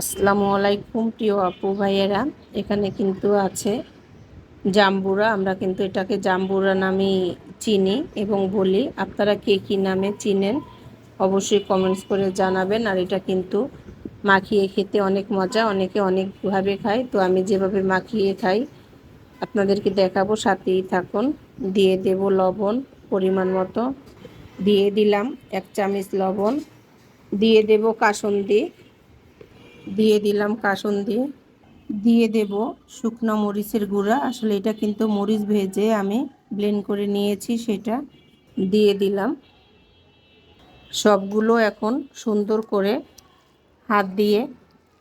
আসসালামু আলাইকুম, প্রিয় আপু ভাইয়েরা। এখানে কিন্তু আছে জাম্বুরা। আমরা কিন্তু এটাকে জাম্বুরা নামে চিনি এবং বলি। আপনারা কে কী নামে চিনেন অবশ্যই কমেন্টস করে জানাবেন। আর এটা কিন্তু মাখিয়ে খেতে অনেক মজা, অনেকে অনেকভাবে খায়। তো আমি যেভাবে মাখিয়ে খাই, আপনাদেরকে দেখাবো। সাথেই থাকুন, দিয়ে দেব লবণ পরিমাণ মতো। দিয়ে দিলাম এক চামচ লবণ। দিয়ে দেব কাসন্দি দিয়ে দিলাম কাসন্দি দিয়ে। দেব শুকনো মরিচের গুঁড়া। আসলে এটা কিন্তু মরিচ ভেজে আমি ব্লেন্ড করে নিয়েছি সেটা। দিয়ে দিলাম। সবগুলো এখন সুন্দর করে হাত দিয়ে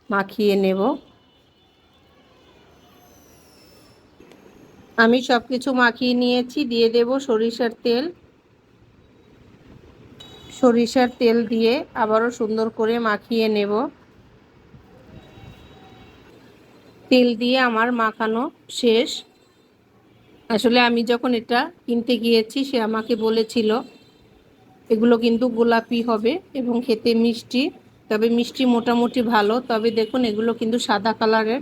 মাখিয়ে নেব। আমি সব কিছু মাখিয়ে নিয়েছি। দিয়ে দেব সরিষার তেল। সরিষার তেল দিয়ে আবারও সুন্দর করে মাখিয়ে নেব। তেল দিয়ে আমার মাখানো শেষ। আসলে আমি যখন এটা কিনতে গিয়েছি, সে আমাকে বলেছিল, এগুলো কিন্তু গোলাপি হবে এবং খেতে মিষ্টি, তবে মিষ্টি মোটামুটি ভালো। তবে দেখুন, এগুলো কিন্তু সাদা কালারের।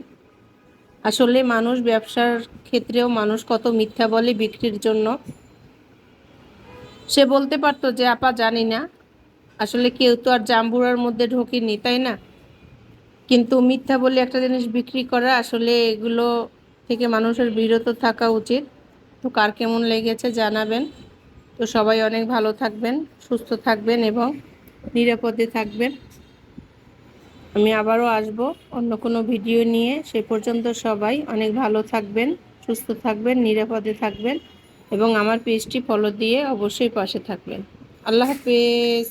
আসলে মানুষ ব্যবসার ক্ষেত্রেও মানুষ কত মিথ্যা বলে বিক্রির জন্য। সে বলতে পারতো যে, আপা, জানি না। আসলে কেউ তো আর জাম্বুরার মধ্যে ঢোকেনি, তাই না? কিন্তু মিথ্যা বলে একটা জিনিস বিক্রি করা আসলে এগুলো থেকে মানুষের বিরত থাকা উচিত। তো কার কেমন লেগেছে জানাবেন। তো সবাই অনেক ভালো থাকবেন, সুস্থ থাকবেন এবং নিরাপদে থাকবেন। আমি আবারও আসব অন্য কোনো ভিডিও নিয়ে। সে পর্যন্ত সবাই অনেক ভালো থাকবেন, সুস্থ থাকবেন, নিরাপদে থাকবেন এবং আমার পেজটি ফলো দিয়ে অবশ্যই পাশে থাকবেন। আল্লাহ হাফেজ।